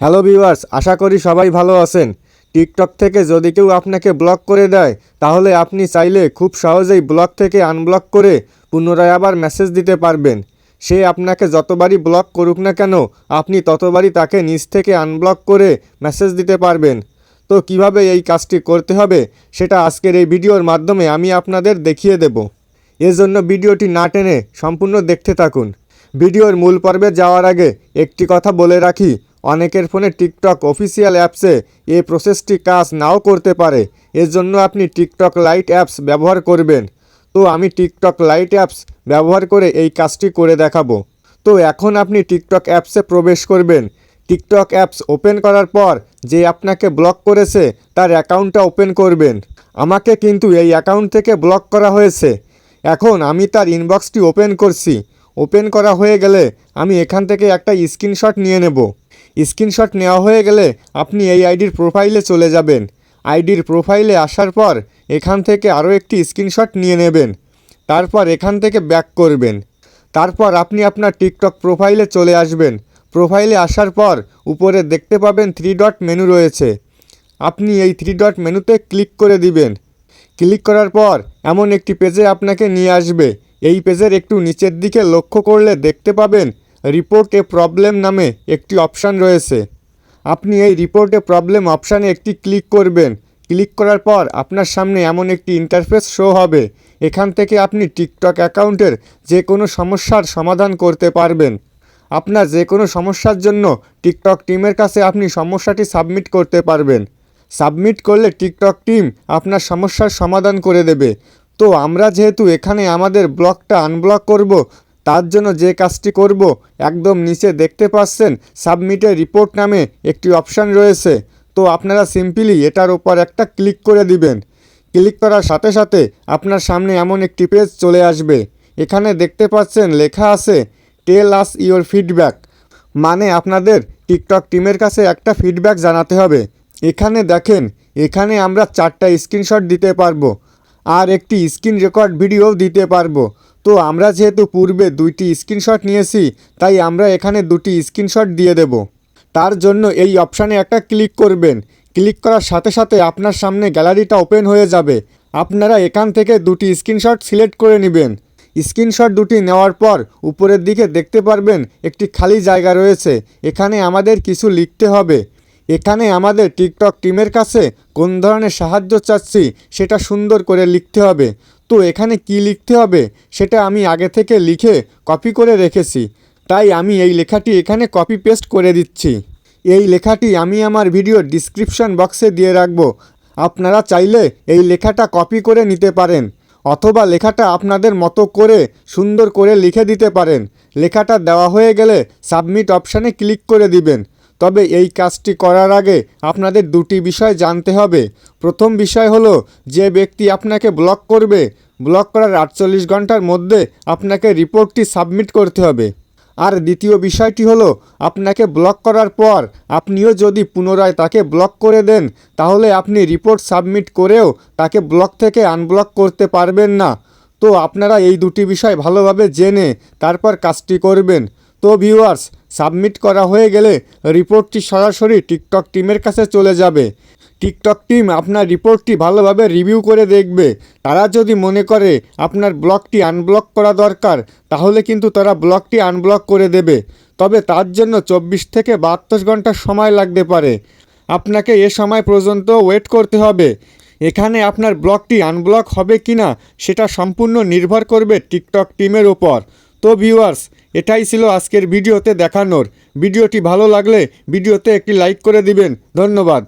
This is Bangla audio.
হ্যালো ভিউয়ার্স, আশা করি সবাই ভালো আছেন। টিকটক থেকে যদি কেউ আপনাকে ব্লক করে দেয়, তাহলে আপনি চাইলে খুব সহজেই ব্লক থেকে আনব্লক করে পুনরায় আবার মেসেজ দিতে পারবেন। সে আপনাকে যতবারই ব্লক করুক না কেন, আপনি ততবারই তাকে নিজ থেকে আনব্লক করে মেসেজ দিতে পারবেন। তো কীভাবে এই কাজটি করতে হবে, সেটা আজকের এই ভিডিওর মাধ্যমে আমি আপনাদের দেখিয়ে দেব। এজন্য ভিডিওটি না টেনে সম্পূর্ণ দেখতে থাকুন। ভিডিওর মূল পর্বে যাওয়ার আগে একটি কথা বলে রাখি অনেকের ফোনে টিকটক অফিসিয়াল অ্যাপসে এই প্রসেসটি কাজ নাও করতে পারে। এর জন্য আপনি টিকটক লাইট অ্যাপস ব্যবহার করবেন। তো আমি টিকটক লাইট অ্যাপস ব্যবহার করে এই কাজটি করে দেখাবো। তো এখন আপনি টিকটক অ্যাপসে প্রবেশ করবেন। টিকটক অ্যাপস ওপেন করার পর যে আপনাকে ব্লক করেছে, তার অ্যাকাউন্টটা ওপেন করবেন। আমাকে কিন্তু এই অ্যাকাউন্ট থেকে ব্লক করা হয়েছে। এখন আমি তার ইনবক্সটি ওপেন করছি। ওপেন করা হয়ে গেলে আমি এখান থেকে একটা স্ক্রিনশট নিয়ে নেব। স্ক্রিনশট নেওয়া হয়ে গেলে আপনি এই আইডির প্রোফাইলে চলে যাবেন। আইডির প্রোফাইলে আসার পর এখান থেকে আরও একটি স্ক্রিনশট নিয়ে নেবেন। তারপর এখান থেকে ব্যাক করবেন। তারপর আপনি আপনার টিকটক প্রোফাইলে চলে আসবেন। প্রোফাইলে আসার পর উপরে দেখতে পাবেন থ্রি ডট মেনু রয়েছে। আপনি এই থ্রি ডট মেনুতে ক্লিক করে দিবেন। ক্লিক করার পর এমন একটি পেজে আপনাকে নিয়ে আসবে। এই পেজের একটু নিচের দিকে লক্ষ্য করলে দেখতে পাবেন রিপোর্ট এ প্রবলেম নামে একটি অপশান রয়েছে। আপনি এই রিপোর্ট এ প্রবলেম অপশানে একটি ক্লিক করবেন। ক্লিক করার পর আপনার সামনে এমন একটি ইন্টারফেস শো হবে। এখান থেকে আপনি টিকটক অ্যাকাউন্টের যে কোনো সমস্যার সমাধান করতে পারবেন। আপনার যে কোনো সমস্যার জন্য টিকটক টিমের কাছে আপনি সমস্যাটি সাবমিট করতে পারবেন। সাবমিট করলে টিকটক টিম আপনার সমস্যার সমাধান করে দেবে। তো আমরা যেহেতু এখানে আমাদের ব্লকটা আনব্লক করব তার জন্য যে কাজটি করব, একদম নিচে দেখতে পাচ্ছেন সাবমিটে রিপোর্ট নামে একটি অপশান রয়েছে। তো আপনারা সিম্পলি এটার উপর একটা ক্লিক করে দিবেন। ক্লিক করার সাথে সাথে আপনার সামনে এমন একটি পেজ চলে আসবে। এখানে দেখতে পাচ্ছেন, লেখা আছে টেল আস ইওর ফিডব্যাক মানে আপনাদের টিকটক টিমের কাছে একটা ফিডব্যাক জানাতে হবে। এখানে দেখেন, এখানে আমরা চারটা স্ক্রিনশট দিতে পারব, আর একটি স্ক্রিন রেকর্ড ভিডিও দিতে পারব। তো আমরা যেহেতু পূর্বে দুইটি স্ক্রিনশট নিয়েছি, তাই আমরা এখানে দুটি স্ক্রিনশট দিয়ে দেব। তার জন্য এই অপশানে একটা ক্লিক করবেন। ক্লিক করার সাথে সাথে আপনার সামনে গ্যালারিটা ওপেন হয়ে যাবে। আপনারা এখান থেকে দুটি স্ক্রিনশট সিলেক্ট করে নেবেন। স্ক্রিনশট দুটি নেওয়ার পর উপরের দিকে দেখতে পারবেন একটি খালি জায়গা রয়েছে। এখানে আমাদের কিছু লিখতে হবে। এখানে আমাদের টিকটক টিমের কাছে কোন ধরনের সাহায্য চাচ্ছি সেটা সুন্দর করে লিখতে হবে। তো এখানে কি লিখতে হবে? সেটা আমি আগে থেকে লিখে কপি করে রেখেছি। তাই আমি এই লেখাটি এখানে কপি পেস্ট করে দিচ্ছি। এই লেখাটি আমি আমার ভিডিওর ডিসক্রিপশন বক্সে দিয়ে রাখব। আপনারা চাইলে এই লেখাটা কপি করে নিতে পারেন, অথবা লেখাটা আপনাদের মতো করে সুন্দর করে লিখে দিতে পারেন। লেখাটা দেওয়া হয়ে গেলে সাবমিট অপশানে ক্লিক করে দিবেন। তবে এই কাজটি করার আগে আপনাদের দুটি বিষয় জানতে হবে। প্রথম বিষয় হলো, যে ব্যক্তি আপনাকে ব্লক করবে, ব্লক করার আটচল্লিশ ঘণ্টার মধ্যে আপনাকে রিপোর্টটি সাবমিট করতে হবে। আর দ্বিতীয় বিষয়টি হলো, আপনাকে ব্লক করার পর আপনিও যদি পুনরায় তাকে ব্লক করে দেন, তাহলে আপনি রিপোর্ট সাবমিট করেও তাকে ব্লক থেকে আনব্লক করতে পারবেন না। তো আপনারা এই দুটি বিষয় ভালোভাবে জেনে তারপর কাজটি করবেন। তো ভিউয়ার্স সাবমিট করা হয়ে গেলে রিপোর্টটি সরাসরি টিকটক টিমের কাছে চলে যাবে। টিকটক টিম আপনার রিপোর্টটি ভালোভাবে রিভিউ করে দেখবে। তারা যদি মনে করে আপনার ব্লকটি আনব্লক করা দরকার, তাহলে কিন্তু তারা ব্লকটি আনব্লক করে দেবে। তবে তার জন্য চব্বিশ থেকে বাহাত্তর ঘণ্টা সময় লাগতে পারে। আপনাকে এ সময় পর্যন্ত ওয়েট করতে হবে। এখানে আপনার ব্লকটি আনব্লক হবে কি না সেটা সম্পূর্ণ নির্ভর করবে টিকটক টিমের ওপর তো ভিউয়ার্স এটাই ছিল আজকের ভিডিওতে দেখানোর। ভিডিওটি ভালো লাগলে ভিডিওতে একটি লাইক করে দিবেন। ধন্যবাদ।